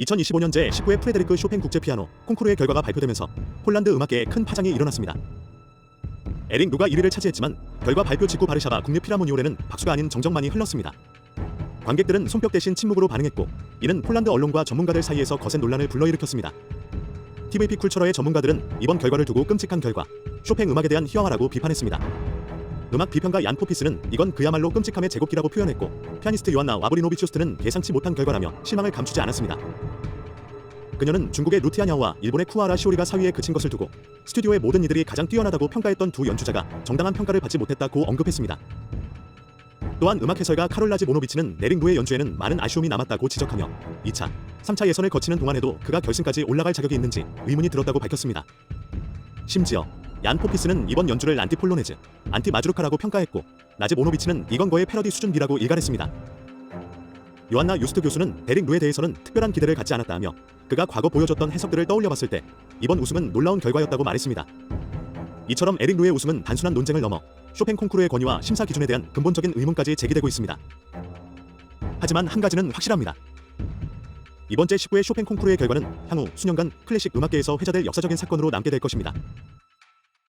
2025년 제 19회 프레데리크 쇼팽 국제 피아노 콩쿠르의 결과가 발표되면서 폴란드 음악계에 큰 파장이 일어났습니다. 에릭 누가 1위를 차지했지만 결과 발표 직후 바르샤바 국립 피라모니올에는 박수가 아닌 정적만이 흘렀습니다. 관객들은 손뼉 대신 침묵으로 반응했고 이는 폴란드 언론과 전문가들 사이에서 거센 논란을 불러일으켰습니다. TVP 쿨처러의 전문가들은 이번 결과를 두고 끔찍한 결과, 쇼팽 음악에 대한 희화화라고 비판했습니다. 음악 비평가 얀 포피스는 이건 그야말로 끔찍함의 제곱기라고 표현했고 피아니스트 요한나 와브리노비추스트는 예상치 못한 결과라며 실망을 감추지 않았습니다. 그녀는 중국의 루티아냐오와 일본의 쿠아라 시오리가 사위에 그친 것을 두고 스튜디오의 모든 이들이 가장 뛰어나다고 평가했던 두 연주자가 정당한 평가를 받지 못했다고 언급했습니다. 또한 음악 해설가 카롤라지 모노비치는 네링부의 연주에는 많은 아쉬움이 남았다고 지적하며 2차, 3차 예선을 거치는 동안에도 그가 결승까지 올라갈 자격이 있는지 의문이 들었다고 밝혔습니다. 심지어 얀 포피스는 이번 연주를 안티 폴로네즈, 안티 마주르카라고 평가했고 나즈 모노비치는 이건 거의 패러디 수준비라고 일갈했습니다. 요한나 유스트 교수는 데릭 루에 대해서는 특별한 기대를 갖지 않았다며 그가 과거 보여줬던 해석들을 떠올려 봤을 때 이번 우승은 놀라운 결과였다고 말했습니다. 이처럼 에릭 루의 우승은 단순한 논쟁을 넘어 쇼팽 콩쿠르의 권위와 심사 기준에 대한 근본적인 의문까지 제기되고 있습니다. 하지만 한 가지는 확실합니다. 이번 제19회 쇼팽 콩쿠르의 결과는 향후 수년간 클래식 음악계에서 회자될 역사적인 사건으로 남게 될 것입니다.